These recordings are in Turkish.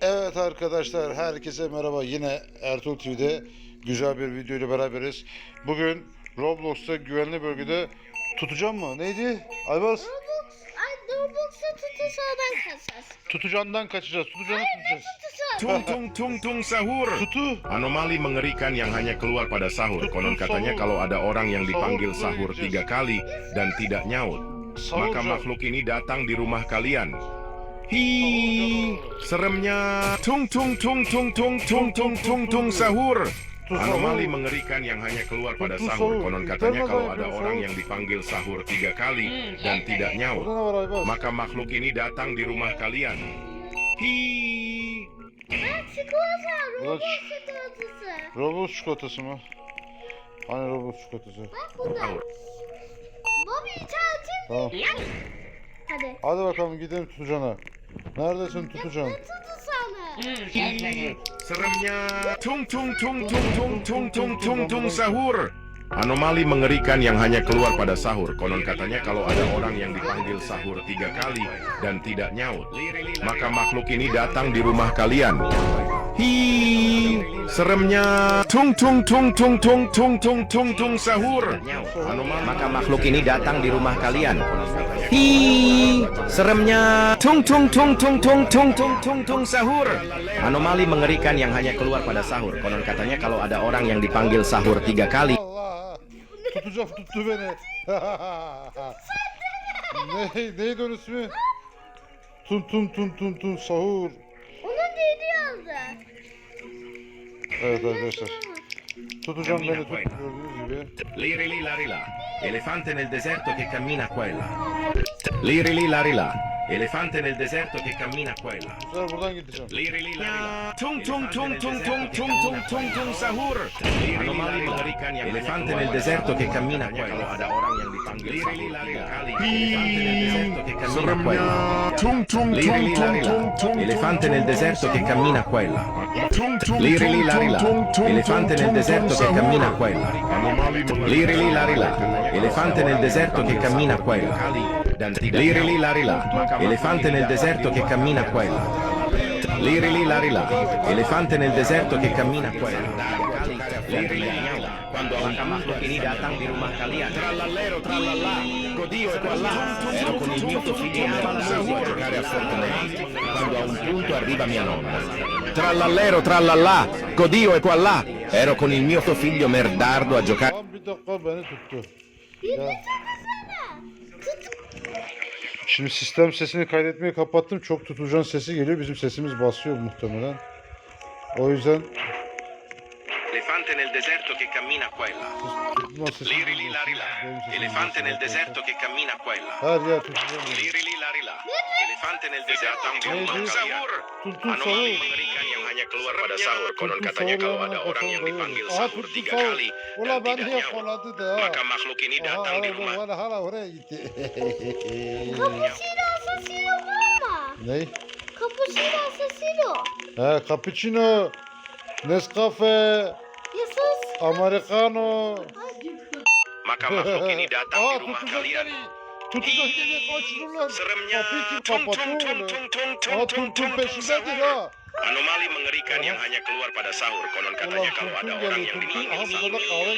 Evet arkadaşlar herkese merhaba. Yine Ertuğrul TV'de güzel bir video ile beraberiz. Bugün Roblox'ta güvenli bölgede tutacağım mı? Neydi? Aybars? Roblox, ay Roblox'a tutusadan kaçacağız. Tutucandan kaçacağız. Tutucanı tutacağız. Tung tung tung tung sahur. Tutu. Anomali mengerikan yang hanya keluar pada sahur. Konon katanya kalau ada orang yang dipanggil sahur tiga kali dan tidak nyaut, maka makhluk ini datang di rumah kalian. Hi, seremnya. Tung tung tung tung tung tung tung tung tung sahur. Anomali mengerikan yang hanya keluar pada sahur. Konon katanya kalau ada orang yang dipanggil sahur tiga kali dan tidak nyaut, maka makhluk ini datang di rumah kalian. Hi. Ç- çikolatası. Mı? Hani Roblox çikolatası? Bak burada. Bobby çağatayım. Tamam. Hadi. Hadi bakalım gidelim Tutucan'a. Neredesin tutusana? Seremnya tung tung tung tung tung tung tung tung tung sahur. Anomali mengerikan yang hanya keluar pada sahur. Konon katanya kalau ada orang yang dipanggil sahur tiga kali dan tidak nyaut, maka makhluk ini datang di rumah kalian. Hi, seremnya tung tung tung tung tung tung tung tung tung sahur. Anomali maka makhluk ini datang di rumah kalian. Hi, seremnya tung tung tung tung tung tung tung tung tung sahur. Anomali mengerikan yang hanya keluar pada sahur. Konon katanya kalau ada orang yang dipanggil sahur tiga kali, tuttu beni. ne, neydi onun ismi? Tun tun tun tun tun sahur. Yazdı. Evet arkadaşlar. Tutucan beni tut gördüğünüz gibi. Lirili larila, elefante nel deserto che cammina qua e là. Lirili larila, elefante nel deserto che cammina qua e là. Buradan gideceğim. Lirili larila, tung tung tung tung tung tung tung tung tung sahur. Elefante nel deserto che cammina qua e là. Cammina qua e là. Tung tung tung tung tung tung elefante nel deserto che cammina qua e là. larila, tung tung elefante nel deserto che cammina qua e là. Anomali Lirili larila, elefante nel deserto che cammina qua e là. Lirili larila, elefante nel deserto che cammina qua e là. Lirili larila, elefante nel deserto che cammina qua e là. Quando datang di rumah kalian. Trallallero trallallà, godio e qua là. Ero con il mio figlio e ama la musica giocare a Fortnite. Quando a un punto arriva mia nonna. Trallallero trallallà, godio e qua là. Ero con il mio figlio merdardo a giocare. Şimdi sistem sesini kaydetmeyi kapattım. Çok tutucan sesi geliyor. Bizim sesimiz basıyor muhtemelen. O yüzden Elefante nel deserto che cammina qua e là. Lirili larila, elefante nel deserto che cammina qua e là. Her yer. Lirili larila, elefante nel deserto rumah kalian. Tuntun Anomali sahur. mengerikan yang hanya keluar pada sahur. Konon katanya sahur kalau ada orang yang dipanggil. Aha sahur tuntun tiga sahur. kali dan tidak da. maka makhluk ini Aha datang di rumah. hala hala oraya gitti. Cappuccino assassino var mı? Ney? Cappuccino assassino. He cappuccino, Nescafe, Yesus. Americano. Maka makhluk ini datang ah, di rumah kalian. Tutacak yere kaçırırlar. Kapıyı kim kapattı oğlum? Aa tum tum peşindedir ha. Anomali mengerikan yang hanya keluar pada sahur. Konon katanya kalau ada orang yang dipanggil sahur.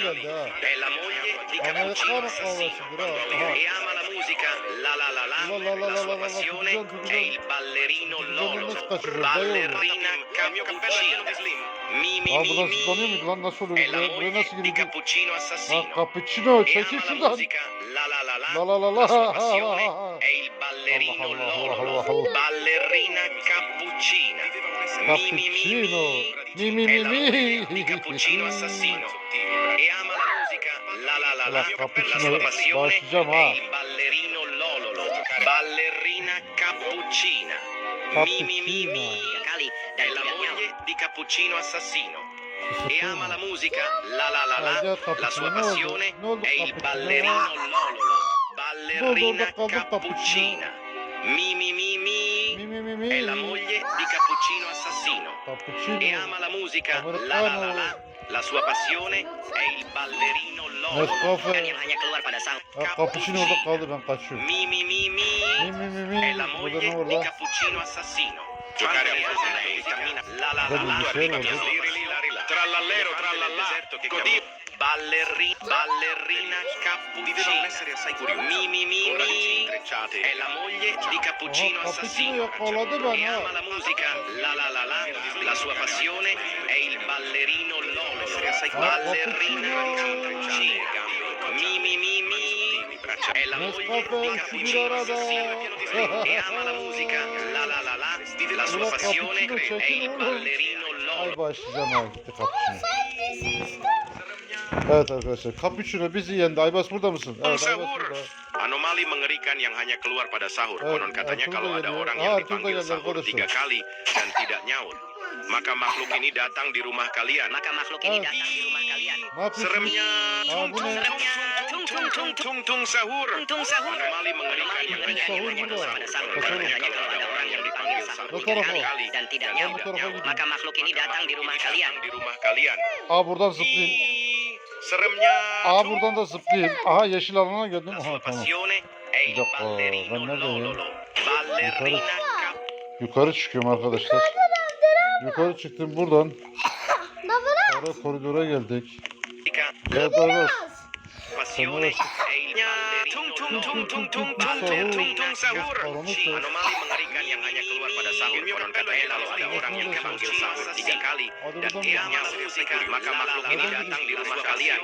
Bella moglie di Cappuccino Assassino. E ama la musica, la la la la. La sua passione è il ballerino Lolo. Ballerina Cappuccino. Mi mi mi mi. E la moglie di Cappuccino Assassino. Cappuccino, c'è chi şuradan. La la la la. La la la la. La sua passione è il ballerino Lolo. Ballerina Cappuccina. Mi mi mi Cappuccino. Mi mi. Mi la mi. Cappuccino Assassino. E ama la musica. La la la la. La Cappuccino sua passione è il ballerino Lololo ballerina Cappuccina. Mi mi mi mi. È la moglie di Cappuccino Assassino. E ama la musica. La la la la. La sua passione è il ballerino Lololo ballerina Cappuccina. Mi mi mi mi. è la moglie e ama la musica la la la la la sua passione è il ballerino sang Ha cappuccino orada kaldı ben kaçıyorum. mi mi mi mi Mi mi mi mi. è la moglie di? Cappuccino Assassino Giocare a vitamina la la Hadi la bir şey var. Trallallero, trallallà. Ballerri, ballerina cappuccino. Mi mi mi mi. È la moglie di Cappuccino Aha, assassino. E ha. ama la musica, la la la la. La sua passione è il ballerino Lolo. Ballerina cappuccino. Mi mi mi mi. È la moglie di Cappuccino assassino. E ama la musica, la la la la. La sua passione è il ballerino Lolo. Ay başlayacağım ha gitti cappuccino. Evet arkadaşlar cappuccino bizi yendi. Aybas burada mısın? Evet Aybas sahur. burada. Anomali mengerikan yang hanya keluar pada sahur. Eh, Konon katanya kalau da ada geliyor. orang yang dipanggil geldi sahur arkadaşlar. tiga kali dan tidak nyaut, maka makhluk ini datang di rumah kalian. Maka makhluk ini datang di rumah kalian. Ne yapıyorsun? Seremnya, Aa, bu ne? tung tung tung tung tung sahur. Tung sahur. Anomali mengerikan yang hanya Sahur keluar pada sahur. Konon katanya kalau ada orang yang dipanggil sahur tiga kali dan tidak nyaut, tarafa gidiyorum. maka makhluk ini datang di rumah kalian. Di rumah kalian. Aa buradan zıplayayım. Aa buradan da zıplayayım. Aha yeşil alana geldim. Aha tamam. Bir dakika ben neredeyim? Yukarı, yukarı çıkıyorum arkadaşlar. Yukarı çıktım buradan. Sonra koridora geldik. Evet arkadaşlar. Sonra çıktım. Tung tung tung tung tung tung tung tung sahur. Anomalya Konon katanya kalau ada orang yang dipanggil sahur tiga kali dan tidak nyaut, maka makhluk ini datang di rumah kalian.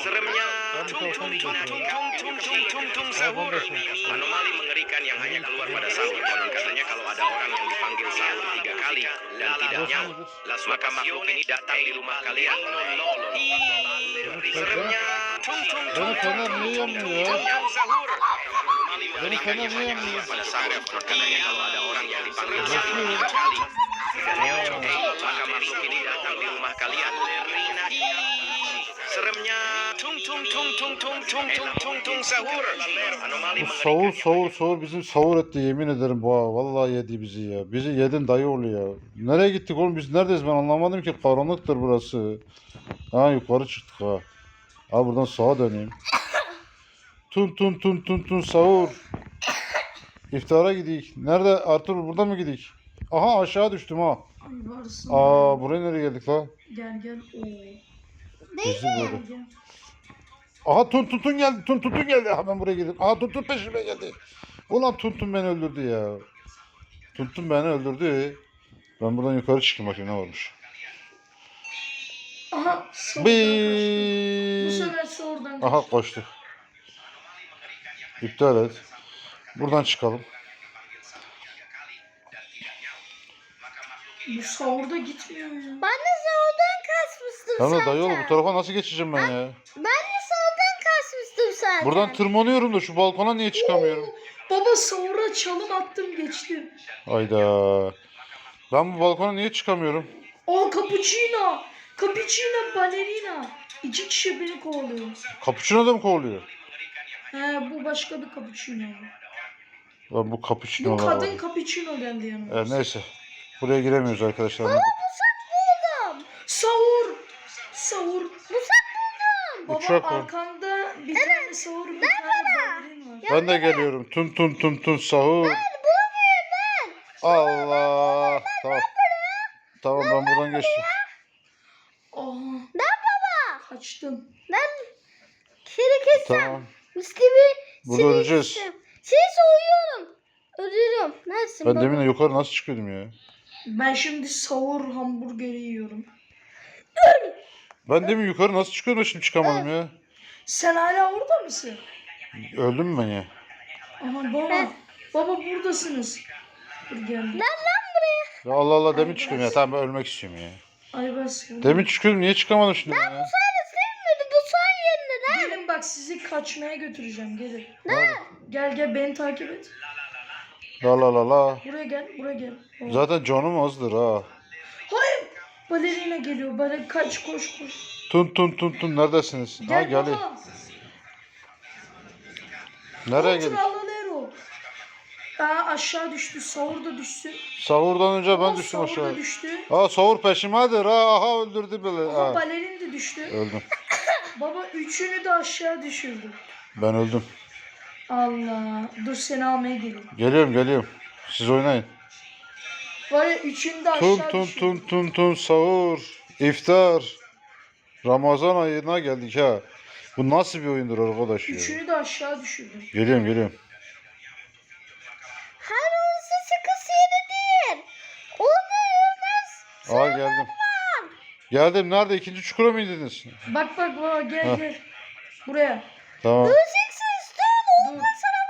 Seremnya tung tung tung tung tung tung tung tung sahur. Anomali mengerikan yang hanya keluar pada sahur. Konon katanya kalau ada orang yang dipanggil sahur tiga kali dan tidak nyaut, maka makhluk ini datang di rumah kalian. Seremnya tung tung tung niye yanmıyor ya? tung sahur. Beni sahur sahur rumah kalian. Seremnya tung tung tung tung tung tung tung tung tung sahur. Bu savur savur savur bizim savur etti yemin ederim bu ha. Vallahi yedi bizi ya. Bizi yedin dayı oğlu ya. Nereye gittik oğlum biz neredeyiz ben anlamadım ki. Karanlıktır burası. Ha yukarı çıktık ha. Ha buradan sağa döneyim. Tun tun tun tun tun savur. İftara gidik. Nerede Artur burada mı gidik? Aha aşağı düştüm ha. Ay varsın. Aa buraya nereye geldik la? Gel gel. Oo. Bizi. Gel. Aha tun tun tun geldi. Tun tun tun geldi. Hemen buraya girdim. Aha tun tun peşime geldi. Ulan tun tun beni öldürdü ya. Tun tun beni öldürdü. Ben buradan yukarı çıkayım bakayım ne varmış. Aha. Kaçtı. Bu Bii. sefer kaçtı. Aha koştu. İptal et. Buradan çıkalım. Bu sahurda gitmiyor ya. Ben de soldan kasmıştım Tamam zaten. dayı oğlum bu tarafa nasıl geçeceğim ben ya? Ben de soldan kasmıştım zaten. Buradan tırmanıyorum da şu balkona niye çıkamıyorum? Baba sahura çalım attım geçtim. Ayda. Ben bu balkona niye çıkamıyorum? Aa cappuccino. Cappuccino ballerina. İki kişi beni kovalıyor. Cappuccino da mı kovalıyor? He bu başka bir cappuccino. Lan bu cappuccino Bu kadın cappuccino geldi yanıma. Evet, neyse. Buraya giremiyoruz arkadaşlar. Sahur. Sahur. Bu Baba Uçak var. arkanda bir tane sahur bir tane ballerin var. Ben de geliyorum. Tun tun tun tun sahur. Allah. Tamam. Tamam ben buradan geçtim. Aa. Kaçtım. Ben kiri kessem. Tamam. Mis gibi Burada seni öleceğiz. Seni soğuyorum. Ölüyorum. Neredesin Ben baba? demin yukarı nasıl çıkıyordum ya? Ben şimdi sahur hamburgeri yiyorum. Ben demin yukarı nasıl çıkıyordum şimdi çıkamadım ya. Sen hala orada mısın? Öldüm mü ben ya? Aha baba. Baba buradasınız. Dur geldim. Ya Allah Allah demin çıkıyorum ya. Tamam ben ölmek istiyorum ya. Aybas. burada. Demin çıkıyordum niye çıkamadım şimdi ben ya? Sevmedi bu son yerinde lan. Gelin bak sizi kaçmaya götüreceğim gelin. Ne? Gel gel beni takip et. La la la la. Buraya gel buraya gel. Aa. Zaten canım azdır ha. Hayır. Balerina geliyor. Bale kaç koş koş. Tun tun tun tun neredesiniz? Ha Gel gel. baba. Nereye? Alalero. Aa aşağı düştü. Sahur da düşsün. Savurdan önce ben Aa, düştüm sahur aşağı. düştü. Ha savur peşimedir ha. Aha öldürdü beni. Ha. balerin de düştü. Öldüm. Baba üçünü de aşağı düşürdü. Ben öldüm. Allah. Dur seni almaya geleyim. Geliyorum geliyorum. Siz oynayın. Var ya üçünü de Tun aşağı tun düşürdüm. tun tun tun sahur. iftar. Ramazan ayına geldik ha. Bu nasıl bir oyundur arkadaş ya? Üçünü de aşağı düşürdüm. Geliyorum geliyorum. Her olsa sıkısı yeridir. Onu ölmez. Aa geldim. Geldim. Nerede? İkinci çukura mı indiniz? Bak bak baba gel Ha. gel. Buraya. Tamam. Dur. Dur.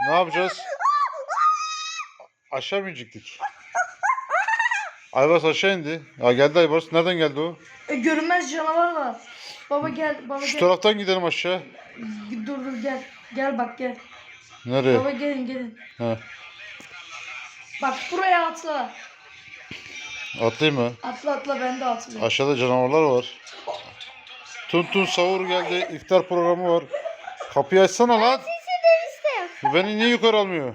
Ne yapacağız? Aşağı mı inecektik? Aybars aşağı indi. Aa geldi Aybars. Nereden geldi o? E, görünmez canavar var. Baba gel baba Şu gel. taraftan gidelim aşağı. Dur dur gel. Gel bak gel. Nereye? Baba gelin gelin. Ha. Bak buraya atla. Atlayayım mı? Atla atla ben de atlıyorum. Aşağıda canavarlar var. Tun tun sahur geldi. İftar programı var. Kapıyı açsana lan. Bu beni niye yukarı almıyor?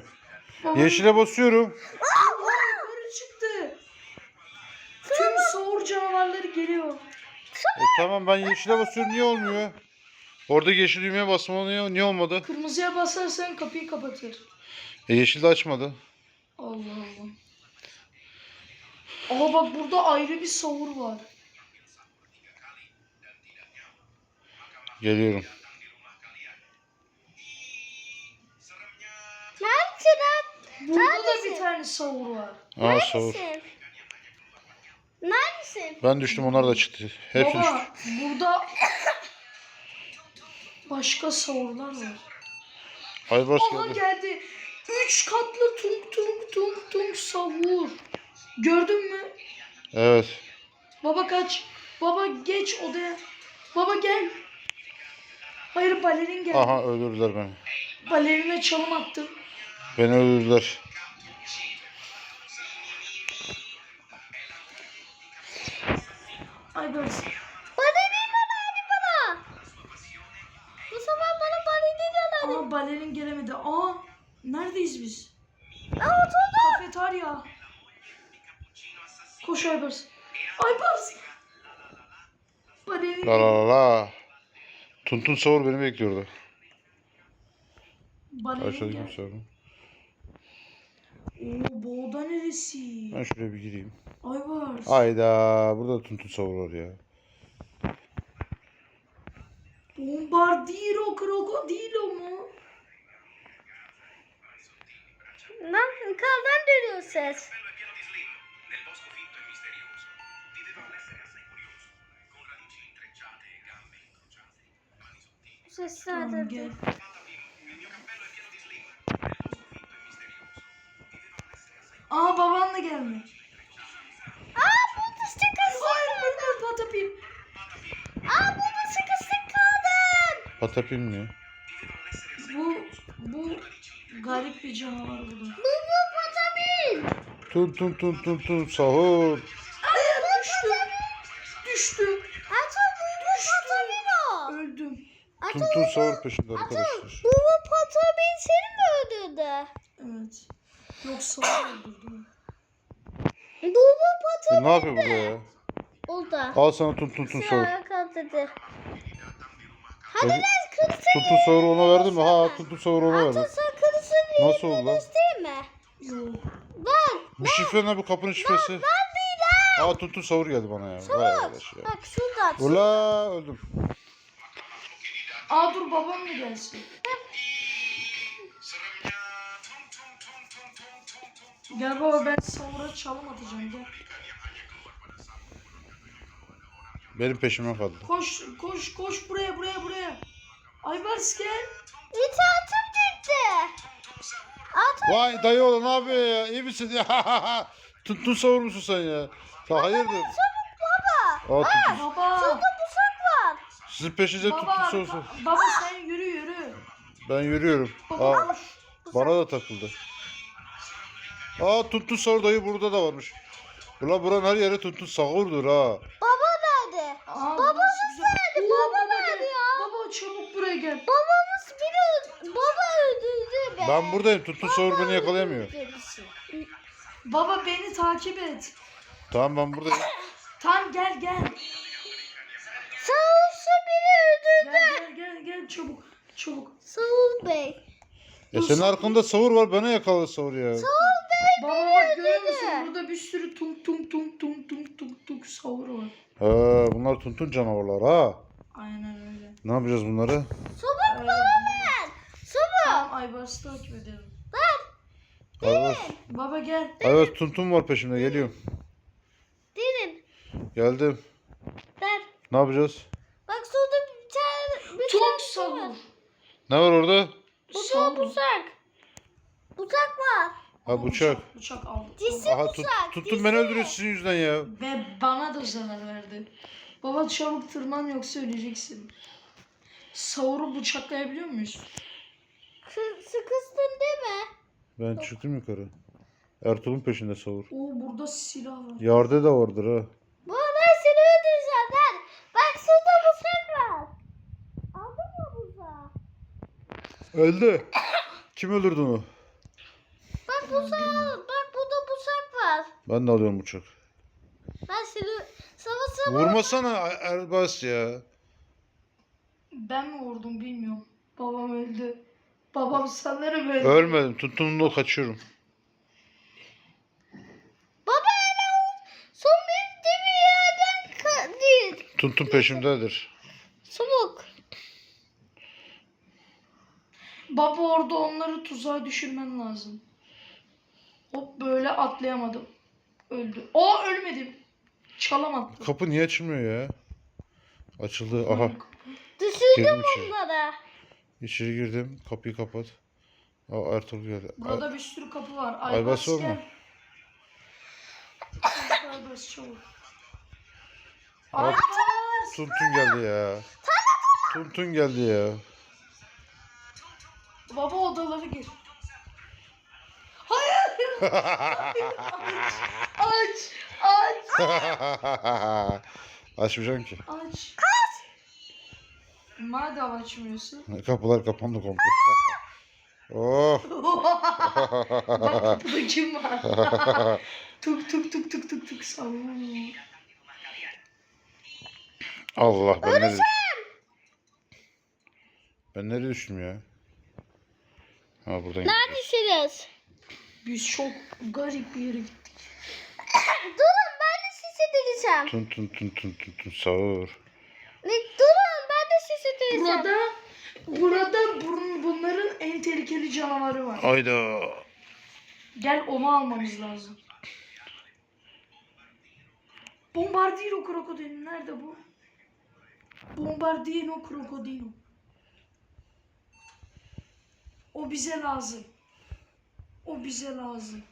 Yeşile basıyorum. Yukarı çıktı. Tüm canavarları geliyor. E, tamam ben yeşile basıyorum niye olmuyor? Orada yeşil düğmeye basma niye, niye olmadı? Kırmızıya basarsan kapıyı kapatır. E, yeşil de açmadı. Allah Allah. Ama bak burada ayrı bir savur var. Geliyorum. Neredesin? Burada da bir tane savur var. Aa sahur. Neredesin? Neredesin? Ben düştüm onlar da çıktı. Hepsi düştü. Baba burada başka savurlar var. Aybars Aha geldi. geldi. Üç katlı tung tung tung tung savur. Gördün mü? Evet. Baba kaç. Baba geç odaya. Baba gel. Hayır balerin geldi. Aha öldürdüler beni. Balerine çalım attım. Beni öldürdüler. Ay böyle. Balerina verdi bana. Bu sabah bana balerina verdi. Ama balerin gelemedi. Aa neredeyiz biz? Aa oturdu. Kafeterya. Koş Aybars. Aybars. La la la la. Tun tun sahur beni bekliyordu. Gel. bir sahur. Oo bu oda neresi? Ben şuraya bir gireyim. Aybars. Hayda. Burada tun tun sahur var ya. Bombardiro krokodilo mu? Lan yukarıdan dönüyor ses. Bu ses Tamam nerede? gel. Aa baban da gelmiş. Aa burada sıkıştık. Hayır burada patapim. Aa burada sıkıştık kaldım. Patapim mi? Bu bu garip bir canavar burada. Bu bu patamin. Tun tun tun tun tun sahur. Tun tun sahur peşinde arkadaşlar. Bu bu patamin seni mi öldürdü? Evet. Yoksa öldürdüm. Bu bu patamin. Bu ne yapıyor burada ya? Oldu. Al sana tun tun tun kaldırdı. Hadi lan kırsın. Tun tun sahur ona verdin mi? Ha tun tun sahur ona Ata verdim. sen kırsın Nasıl oldu lan? değil mi? Yok. Ver. Bu şifre ne bu kapının şifresi? Ver bir lan. Aa tun tun sahur geldi bana ya. Ya. Bak şurada. Ula öldüm. Aa dur babam da gelsin. Gel baba ben savura çalım atacağım gel. Benim peşime kaldı. Koş koş koş buraya buraya buraya. Aybars gel. İtaatim gitti. Ata Vay dayı oğlu ne yapıyor ya? İyi misin ya? tun tun sahur musun sen ya? Ya hayırdır? baba. Aa tun tun. Baba. Burada Sizin peşinize tun Baba, ba- baba sen yürü yürü. Ben yürüyorum. Baba Aa, bana da takıldı. Aa tun sahur dayı burada da varmış. Ula buranın her yeri tun tun sahurdur ha. Baba nerede? Aa, Babamız nerede? Baba nerede ya? Baba çabuk buraya gel. Babamız biri baba öldürdü be. Ben buradayım. Tun sahur beni yakalayamıyor. Öldürdü bizi. Baba beni takip et. Tamam ben buradayım. Tamam gel gel. Gel gel gel gel çabuk. Çabuk. Ol bey. Ya senin arkanda sahur var. Bana yakaladı sahur ya. Sağ ol Baba bak görüyor musun? Burada bir sürü tung tung tung tung tung tung tung sahur var. He, bunlar tuntun canavarlar ha. Aynen öyle. Ne yapacağız bunları? Sobuk baba Sabah. Tamam Aybars'ı takip edelim. Ayvaz, Baba gel. Ayvaz tuntun var peşimde geliyorum. Derin. Geldim. Ver. Ne yapacağız? Tane sahur. Ne var orada? Bu Sahur. bıçak. Bıçak var. Ha bıçak. Bıçak aldım. Dişi Aha tut, bıçak. tuttun beni öldürüyor sizin yüzünden ya. Ve bana da zarar verdi. Baba çabuk tırman yoksa öleceksin. Sahur'u bıçaklayabiliyor muyuz? Sı- sıkıştın değil mi? Ben çıktım yukarı. Ertuğrul'un peşinde savur. Oo burada silah var. Yarde de vardır ha. Bu ben seni öldüreceğim ben. Bak şurada bıçak var. Aldın mı bıçağı? Öldü. Kim öldürdü onu? Bak bıçağı. Bak burada bıçak var. Ben de alıyorum bıçak. Ben seni sana sana Vurmasana Erbas ya. Ben mi vurdum bilmiyorum. Babam öldü. Babam sanırım öldü. Ölmedim. Tuttuğumda kaçıyorum. Baba hemen son bitti bir yerden ka- değil. Tuntun peşimdedir. Çabuk. Baba orada onları tuzağa düşürmen lazım. Hop böyle atlayamadım. Öldü. Aa ölmedim. Çalamadım. Kapı niye açılmıyor ya? Açıldı. Aha. Düşürdüm Girdim içeri. bunları. İçeri girdim. Kapıyı kapat. Aa Ertuğrul geldi. Burada bir sürü kapı var. Aybars Aybars var mı? gel. Aybars çabuk. Aybars. Tuntun geldi ya. Tuntun geldi ya. Baba odaları gir. Hayır. aç. Aç. Açmayacağım ki. Aç. Madem açmıyorsun. Kapılar kapandı komple. oh. Bak kapıda kim var? tuk tuk tuk tuk tuk tuk sallıyor. Allah ben nereye düştüm? Ben nereye düştüm ya? Ha buradan gidiyoruz. Neredesiniz? Biz çok garip bir yere gittik. Durun ben de sizi dinleyeceğim. Tun tun tun tun tun tun sağır. Ne, durun ben de sizi dinleyeceğim. Burada burada bun, bunların en tehlikeli canavarı var. Ayda. Gel onu almamız lazım. Bombardino krokodili nerede bu? Bombardino krokodilo. O bize lazım. O bize lazım.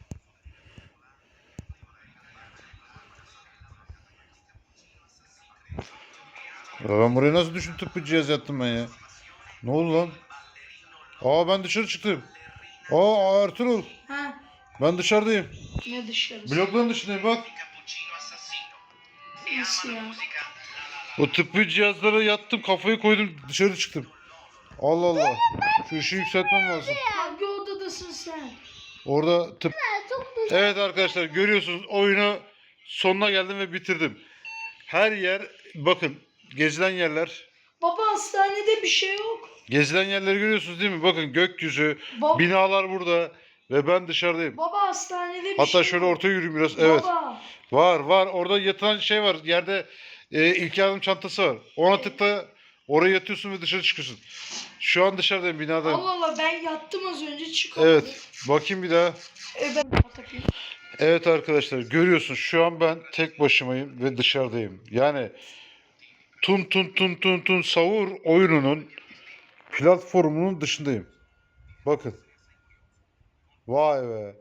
Ben buraya nasıl düştüm tıbbi cihaz yattım ben ya. Ne oldu lan? Aa ben dışarı çıktım. Aa Ertuğrul. Ha Ben dışarıdayım. ne dışarısı? Blokların dışındayım bak. Nasıl ya? O tıbbi cihazlara yattım kafayı koydum dışarı çıktım. Allah Allah. Şu ışığı yükseltmem lazım. Hangi odadasın sen? Orada tıp... Evet arkadaşlar görüyorsunuz oyunu sonuna geldim ve bitirdim. Her yer bakın gezilen yerler. Baba hastanede bir şey yok. Gezilen yerleri görüyorsunuz değil mi? Bakın gökyüzü, Ba- binalar burada ve ben dışarıdayım. Baba hastanede bir Hatta şey şöyle yok. ortaya yürüyeyim biraz. Evet. Baba. Var var. Orada yatan şey var. Yerde e, ilk yardım çantası var. Ona tıkla oraya yatıyorsun ve dışarı çıkıyorsun. Şu an dışarıdayım binadayım. Allah Allah ben yattım az önce çıkamadım. Evet. Bakayım bir daha. E ben takayım. Evet arkadaşlar görüyorsun şu an ben tek başımayım ve dışarıdayım. Yani Tun Tun Tun Tun Tun Savur oyununun platformunun dışındayım. Bakın. Vay be.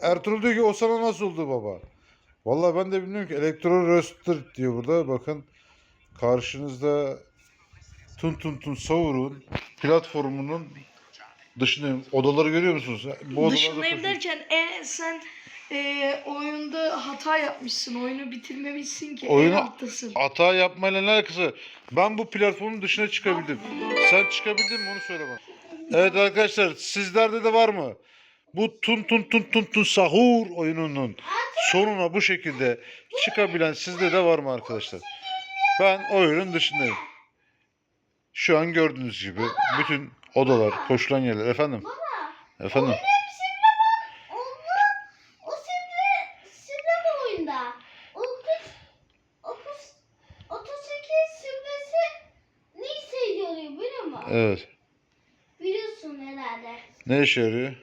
Ertuğrul diyor ki o sana nasıl oldu baba? Vallahi ben de bilmiyorum ki. Elektro Roaster diyor burada. Bakın. Karşınızda Tun Tun Tun Savur'un platformunun dışındayım. Odaları görüyor musunuz? Bu odalarda Dışındayım derken e, sen e, oyunda hata yapmışsın. Oyunu bitirmemişsin ki. Oyunu- En alttasın. Hata yapmayla ne alakası? Ben bu platformun dışına çıkabildim. Sen çıkabildin mi onu söyle bana. Evet arkadaşlar sizlerde de var mı? Bu tun tun tun tun tun sahur oyununun sonuna bu şekilde çıkabilen sizde de var mı arkadaşlar? Ben o ürün dışındayım. Şu an gördüğünüz gibi bütün odalar, koşulan yerler. Efendim? Baba, Efendim? Simle şey o simle, simle bu oyunda. O kız, o kız, 38 simlesi ne işe yarıyor biliyor musun? Evet. Biliyorsun herhalde. Ne işe yarıyor?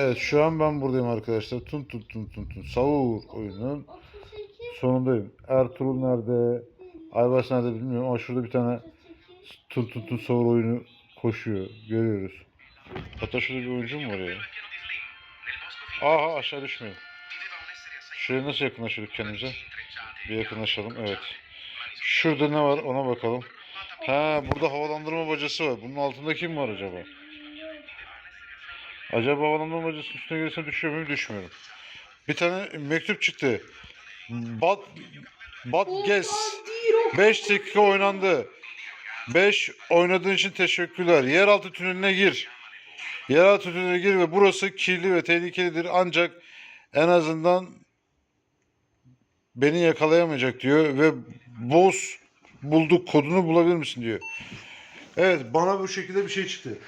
Evet şu an ben buradayım arkadaşlar. Tun tun tun tun tun. Savur oyunun 38, sonundayım. Ertuğrul nerede? Aybaş nerede bilmiyorum ama şurada bir tane 38. tun tun tun savur oyunu koşuyor. Görüyoruz. Hatta şurada bir oyuncu mu var ya? Aha aşağı düşmeyin. Şuraya nasıl yakınlaşıyorduk kendimize? Bir yakınlaşalım. Evet. Şurada ne var ona bakalım. Ha burada havalandırma bacası var. Bunun altında kim var acaba? Acaba havalandırma bacasının üstüne gelirse düşüyor muyum? Düşmüyorum. Bir tane mektup çıktı. Bad, bad guess. 5 dakika oynandı. 5 oynadığın için teşekkürler. Yeraltı tüneline gir. Yeraltı tüneline gir ve burası kirli ve tehlikelidir ancak en azından beni yakalayamayacak diyor ve boss bulduk kodunu bulabilir misin diyor. Evet bana bu şekilde bir şey çıktı.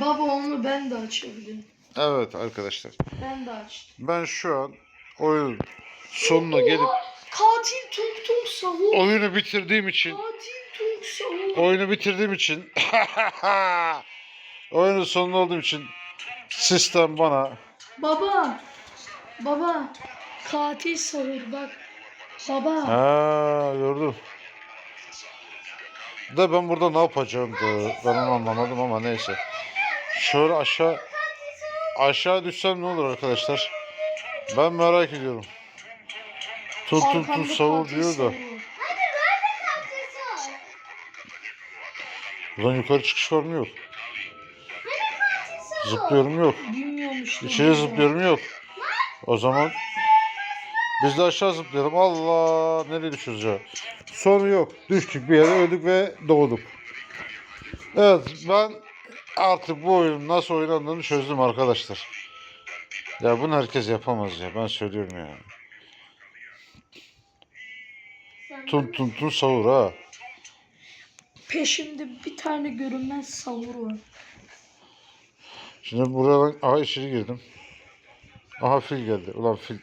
Baba onu ben de açabilirim. Evet arkadaşlar. Ben de açtım. Ben şu an oyunun sonuna gelip Katil Tung Tung Sahur. oyunu bitirdiğim için Katil Tung Sahur. oyunu bitirdiğim için oyunun sonunda olduğum için sistem bana Baba. Baba. Katil Sahur bak. Baba. ha gördüm. Da ben burada ne yapacağım da ben onu anlamadım ama neyse. Şöyle aşağı aşağı düşsem ne olur arkadaşlar? Ben merak ediyorum. Tut tut tut savur diyor da. Buradan yukarı çıkış var mı yok. Zıplıyorum yok. İçeri zıplıyorum yok. O zaman biz de aşağı zıplayalım. Allah nereye düşüyoruz ya? Sonu yok. Düştük bir yere öldük ve doğduk. Evet ben artık bu oyunun nasıl oynandığını çözdüm arkadaşlar. Ya bunu herkes yapamaz ya ben söylüyorum ya. Tun tun tun savur ha. Peşimde bir tane görünmez sahur var. Şimdi buradan aha içeri girdim. Aha fil geldi. Ulan fil.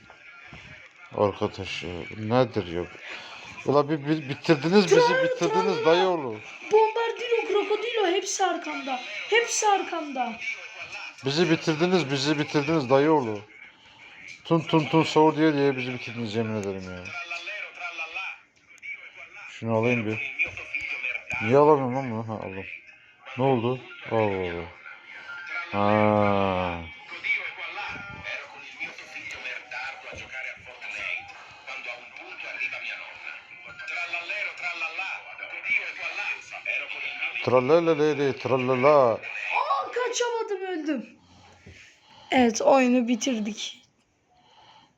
Arkadaş ya bu nedir ya? Ulan bir, bir bitirdiniz bizi bitirdiniz dayı oğlu. Krokodilo hepsi arkamda. Hepsi arkamda. Bizi bitirdiniz bizi bitirdiniz dayı oğlu. Tun tun tun savur diye diye bizi bitirdiniz yemin ederim ya. Şunu alayım bir. Niye alamıyorum lan bunu? Ha aldım. Ne oldu? Allah Allah. Ha. Tralalele tralala. Aa kaçamadım öldüm. Evet oyunu bitirdik.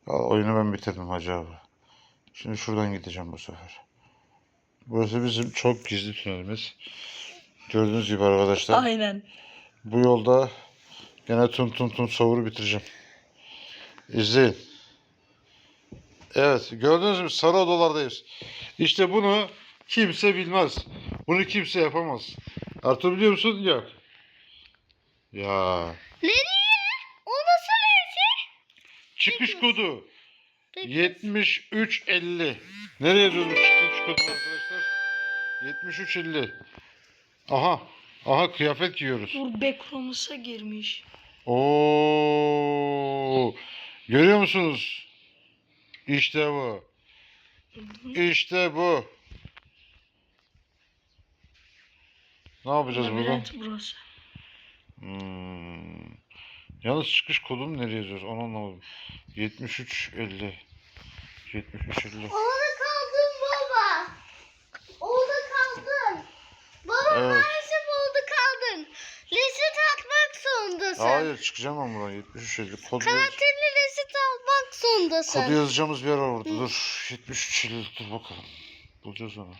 Oyunu ben bitirdim hacı abi. Şimdi şuradan gideceğim bu sefer. Burası bizim çok gizli tünelimiz. Gördüğünüz gibi arkadaşlar. Aynen. Bu yolda gene tun tun tun savuru bitireceğim. İzleyin. Evet gördüğünüz gibi sarı odalardayız. İşte bunu kimse bilmez. Bunu kimse yapamaz. Artur biliyor musun? Yok. Ya. Nereye? O nasıl neyse? Çıkış kodu 7350. Nereye yazıyoruz bu çıkış kodunu arkadaşlar? 7350. Aha. Aha kıyafet giyiyoruz. Dur Backrooms'a girmiş. Oo! Görüyor musunuz? İşte bu. İşte bu. Ne yapacağız burada? Labirent burası. Hmm. Yalnız çıkış kodunu nereye yazıyoruz? Onu anlamadım. 7350. 7350. Orada kaldın baba. Orada kaldın. Baba Evet. maalesef orada kaldın. Reset atmak zorundasın. Hayır çıkacağım ben buradan 7350. Kodu, Karakterini reset almak zorundasın. kodu yazacağımız bir yer var orada. Dur. 7350 dur bakalım. Bulacağız onu.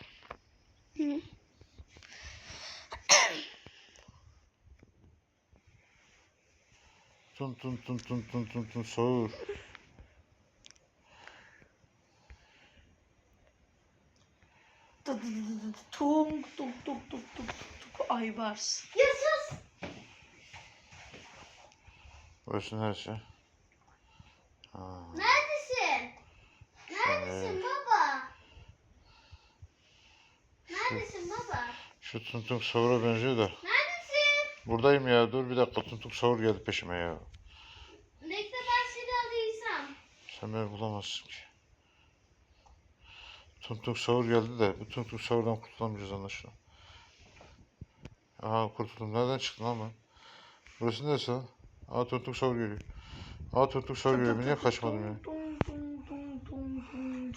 Tun tun tun tun tun tun tun dı. Tung tung tung tung tung tung. Aybars. Ya sus. Burası neresi? Ha. Neredesin? Neredesin baba? Neredesin baba? Şu tung tung sahura benziyor da. Neredesin? Buradayım ya. Dur bir dakika. Tung sahur geldi peşime ya. Bekle ben seni arayacağım. Sen beni bulamazsın ki. Tung sahur geldi de bu tung sahurdan kurtulamayacağız anlaşılan. Aha kurtuldum. Nereden çıktın lan ben? Burası neresi lan? Aa tung sahur geliyor. Aa tung sahur geliyor. Niye kaçmadım ya? Tung tung tung tung tung.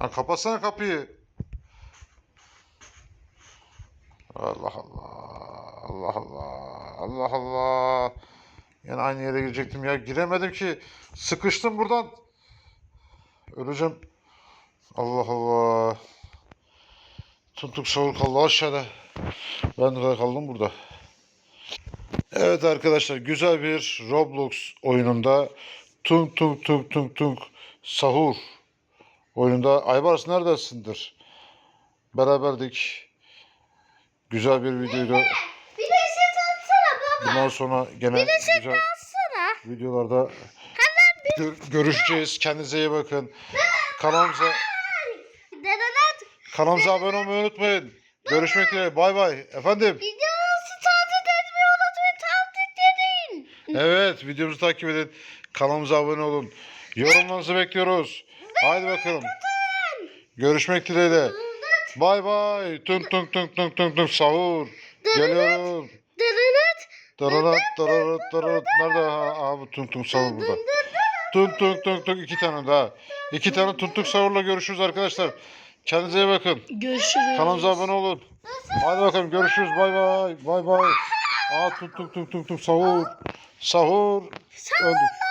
Lan kapatsana kapıyı. Allah Allah. Allah Allah. Allah Allah. Yani aynı yere girecektim ya. Giremedim ki. Sıkıştım buradan. Öleceğim. Allah Allah. Tuntuk savur kaldı aşağıda. Ben de kaldım burada. Evet arkadaşlar güzel bir Roblox oyununda tung tung tung tung tung sahur oyununda Aybars neredesindir? Beraberdik. Güzel bir videoydu. Bir de şey atsana baba. Bundan sonra gene güzel Atsana. videolarda gör- görüşeceğiz. Kendinize iyi bakın. Kanalımıza kanalımıza abone olmayı unutmayın. Görüşmek üzere. Bay bay. Efendim. Videomuzu takip etmeyi unutmayın. Takip edin. Evet videomuzu takip edin. Kanalımıza abone olun. Yorumlarınızı bekliyoruz. Haydi bakalım. Görüşmek dileğiyle. Bay bay. Tung tung tung tung tung tung sahur. Geliyorum. Dararat dararat dararat. Nerede? Ha, aha bu tung tung sahur burada. Tung tung tung tung iki tane daha. İki tane tung tung sahurla görüşürüz arkadaşlar. Kendinize iyi bakın. Görüşürüz. Kanalımıza abone olun. Hadi bakalım görüşürüz. Bay bay. Bay bay. Aa tung tung tung tung tung sahur. Sahur. Öldük.